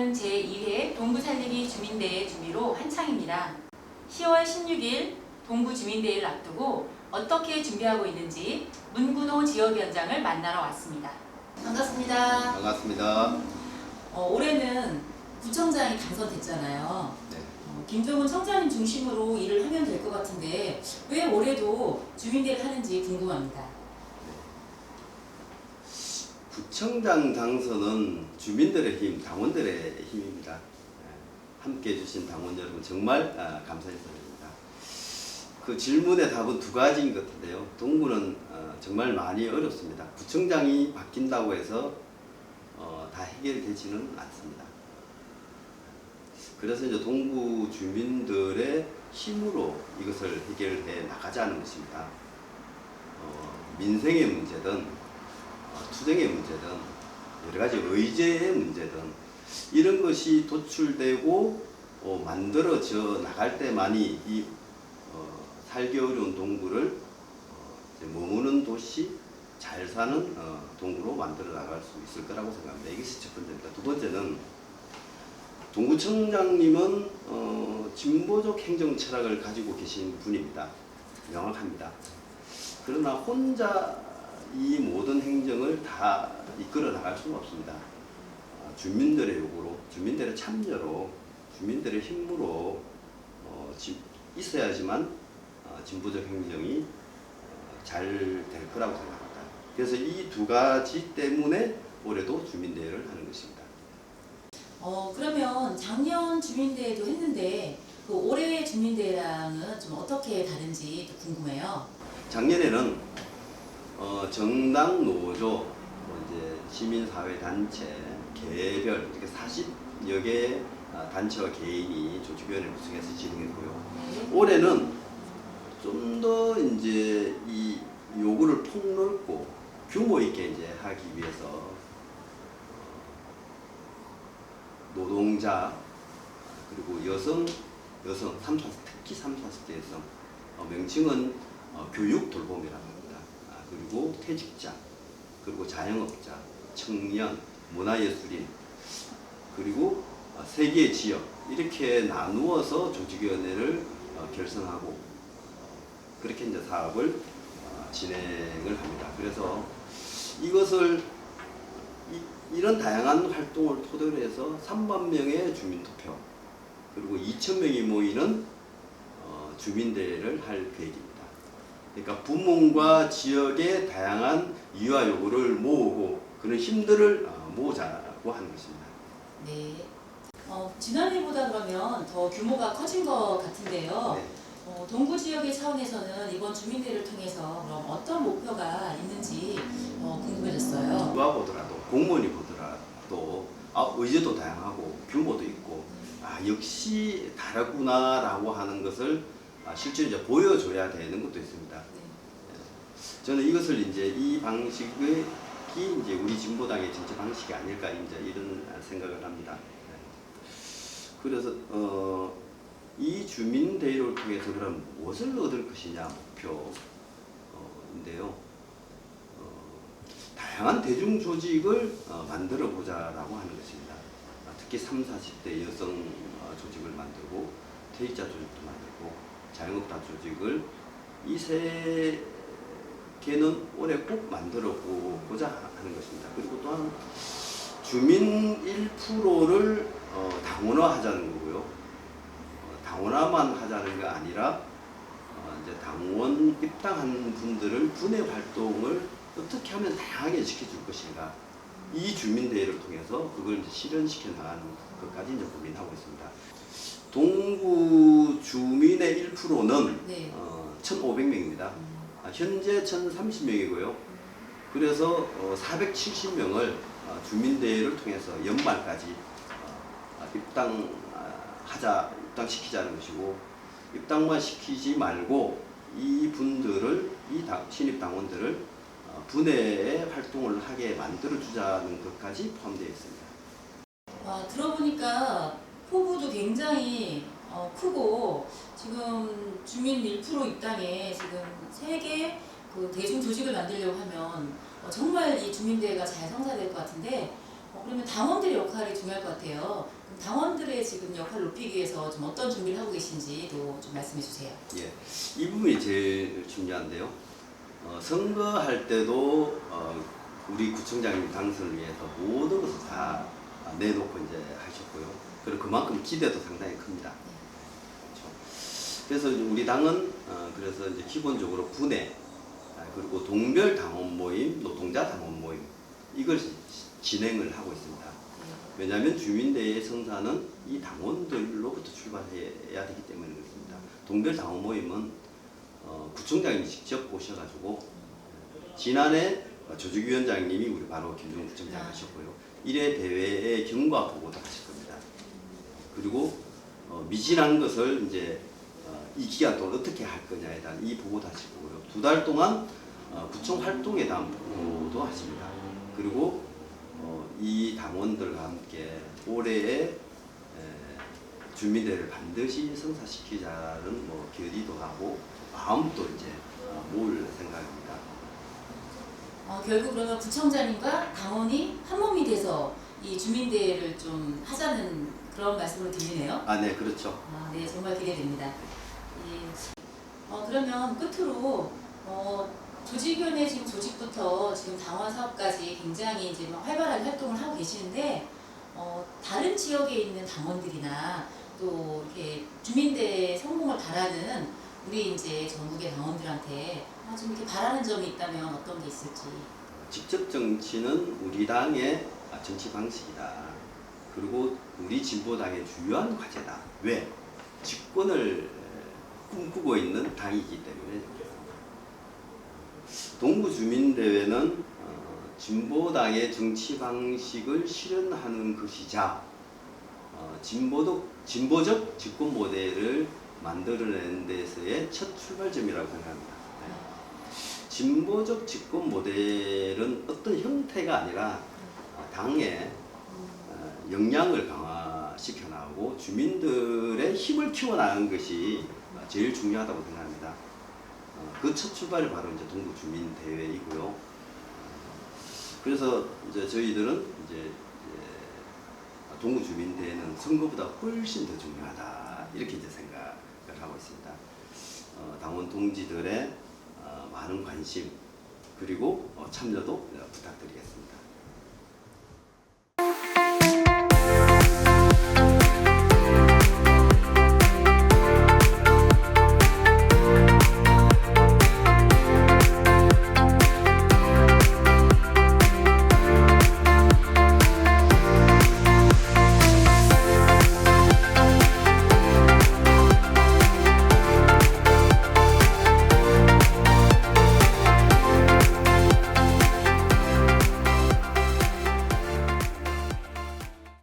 동구는 제2회 동구 살리기 주민대회 준비로 한창입니다. 10월 16일 동구 주민대회를 앞두고 어떻게 준비하고 있는지 문구노 지역위원장을 만나러 왔습니다. 반갑습니다. 반갑습니다. 어, 올해는 구청장이 당선됐잖아요. 네. 어, 김종훈 청장님 중심으로 일을 하면 될 것 같은데 왜 올해도 주민대회를 하는지 궁금합니다. 구청장 당선은 주민들의 힘, 당원들의 힘입니다. 네. 함께 해주신 당원 여러분 정말 아, 감사드립니다. 그 질문의 답은 두 가지인 것 같은데요. 동구는 어, 정말 많이 어렵습니다. 구청장이 바뀐다고 해서 어, 다 해결되지는 않습니다. 그래서 이제 동구 주민들의 힘으로 이것을 해결해 나가자는 것입니다. 어, 민생의 문제든 어, 투쟁의 문제든 여러 가지 의제의 문제든 이런 것이 도출되고 어, 만들어져 나갈 때만이 이 어, 살기 어려운 동구를 어, 머무는 도시 잘 사는 어, 동구로 만들어 나갈 수 있을 거라고 생각합니다. 이것이 첫 번째입니다. 두 번째는 동구청장님은 어, 진보적 행정 철학을 가지고 계신 분입니다. 명확합니다. 그러나 혼자 이 모든 행정을 다 이끌어 나갈 수는 없습니다. 어, 주민들의 요구로, 주민들의 참여로, 주민들의 힘으로 어, 지- 있어야지만 어, 진보적 행정이 어, 잘될 거라고 생각합니다. 그래서 이 두 가지 때문에 올해도 주민대회를 하는 것입니다. 어, 그러면 작년 주민대회도 했는데 그 올해 주민대회랑은 좀 어떻게 다른지 또 궁금해요. 작년에는 어, 정당 노조, 뭐 이제 시민사회 단체, 개별 이렇게 40여 개의 아, 단체와 개인이 조직위원회 구성해서 진행했고요. 네. 올해는 좀 더 이제 이 요구를 폭넓고 규모 있게 이제 하기 위해서 어, 노동자 그리고 여성 여성 3, 4, 특히 3, 40대 여성 어, 명칭은 어, 교육 돌봄이라고 그리고 퇴직자 그리고 자영업자 청년 문화예술인 그리고 어, 세 개의 지역 이렇게 나누어서 조직위원회를 어, 결성하고 그렇게 이제 사업을 어, 진행을 합니다. 그래서 이것을 이, 이런 다양한 활동을 토대로 해서 3만 명의 주민 투표 그리고 2천 명이 모이는 어, 주민대회를 할 계획입니다. 그러니까 부문과 지역의 다양한 이유와 요구를 모으고 그런 힘들을 어, 모으자고 하는 것입니다. 네. 어, 지난해보다 그러면 더 규모가 커진 것 같은데요. 네. 어, 동구 지역의 차원에서는 이번 주민대회를 통해서 그럼 어떤 목표가 있는지 어, 궁금해졌어요. 누가 보더라도 공무원이 보더라도 아, 의제도 다양하고 규모도 있고 아 역시 다르구나라고 하는 것을 아, 실제로 이제 보여줘야 되는 것도 있습니다. 네. 저는 이것을 이제 이 방식이 이제 우리 진보당의 정치 방식이 아닐까 이제 이런 생각을 합니다. 네. 그래서 어, 이 주민 대회를 통해서 그럼 무엇을 얻을 것이냐 목표인데요. 어, 다양한 대중 조직을 어, 만들어 보자라고 하는 것입니다. 아, 특히 3, 40대 여성 어, 조직을 만들고 퇴직자 조직도 만들고 자영업자 조직을 이 세 개는 올해 꼭 만들어 보고자 하는 것입니다. 그리고 또한 주민 1%를 어, 당원화하자는 거고요. 어, 당원화만 하자는 게 아니라 어, 이제 당원 입당한 분들을 분해 활동을 어떻게 하면 다양하게 시켜줄 것인가 이 주민대회를 통해서 그걸 이제 실현시켜 나가는 것까지 이제 고민하고 있습니다. 동구 주민의 1%는 네. 어, 1,500명입니다. 음, 현재 1,030명이고요. 그래서 어, 470명을 어, 주민대회를 통해서 연말까지 어, 입당하자 입당시키자는 것이고 입당만 시키지 말고 이 분들을 이 당- 신입 당원들을 어, 분해의 활동을 하게 만들어 주자는 것까지 포함되어 있습니다. 아, 들어보니까 포부도 굉장히 어, 크고 지금 주민 1% 입당에 지금 세개 그 대중 조직을 만들려고 하면 어, 정말 이 주민대회가 잘 성사될 것 같은데 어, 그러면 당원들의 역할이 중요할 것 같아요. 당원들의 지금 역할을 높이기 위해서 좀 어떤 준비를 하고 계신지도 좀 말씀해 주세요. 예, 이 부분이 제일 중요한데요. 어, 선거할 때도 어, 우리 구청장님 당선을 위해서 모든 것을 다 내놓고 이제 하셨고요. 그리고 그만큼 기대도 상당히 큽니다. 그래서 우리 당은 어, 그래서 이제 기본적으로 군에 아, 그리고 동별 당원 모임, 노동자 당원 모임 이걸 시- 진행을 하고 있습니다. 왜냐하면 주민대회 성사는 이 당원들로부터 출발해야 되기 때문에 그렇습니다. 동별 당원 모임은 어, 구청장님이 직접 오셔가지고 지난해 조직위원장님이 우리 바로 김종 구청장 하셨고요. 1회 대회의 경과 보고도 하실 겁니다. 그리고 어, 미진한 것을 이제 어, 이 기간 동안 어떻게 할 거냐에 대한 이 보고도 하실 거고요. 두 달 동안 어, 구청 활동에 대한 보고도 하십니다. 그리고 어, 이 당원들과 함께 올해의 에, 주민대회를 반드시 성사시키자는 뭐 결의도 하고 마음도 이제 어, 모을 생각입니다. 어, 결국 그러면 구청장님과 당원이 한 몸이 돼서 이 주민대회를 좀 하자는 그런 말씀으로 들리네요. 아, 네, 그렇죠. 아, 네, 정말 기대됩니다. 예. 어, 그러면 끝으로 어, 조직위원회 지금 조직부터 지금 당원 사업까지 굉장히 이제 막 활발하게 활동을 하고 계시는데 어, 다른 지역에 있는 당원들이나 또 이렇게 주민대회 성공을 바라는 우리 이제 전국의 당원들한테 어, 좀 이렇게 바라는 점이 있다면 어떤 게 있을지. 직접 정치는 우리 당의 아, 정치 방식이다. 그리고 우리 진보당의 주요한 과제다. 왜? 집권을 꿈꾸고 있는 당이기 때문에. 동구 주민대회는 어, 진보당의 정치 방식을 실현하는 것이자 어, 진보적, 진보적 집권 모델을 만들어내는 데서의 첫 출발점이라고 생각합니다. 네. 진보적 집권 모델은 어떤 형태가 아니라 어, 당의 어, 역량을 강화시켜 나가고 주민들의 힘을 키워 나가는 것이 어, 제일 중요하다고 생각합니다. 그첫 출발이 바로 이제 동구 주민 대회이고요. 어, 그래서 이제 저희들은 이제 동구 주민 대회는 선거보다 훨씬 더 중요하다 이렇게 이제 생각을 하고 있습니다. 어, 당원 동지들의 어, 많은 관심 그리고 어, 참여도 어, 부탁드리겠습니다.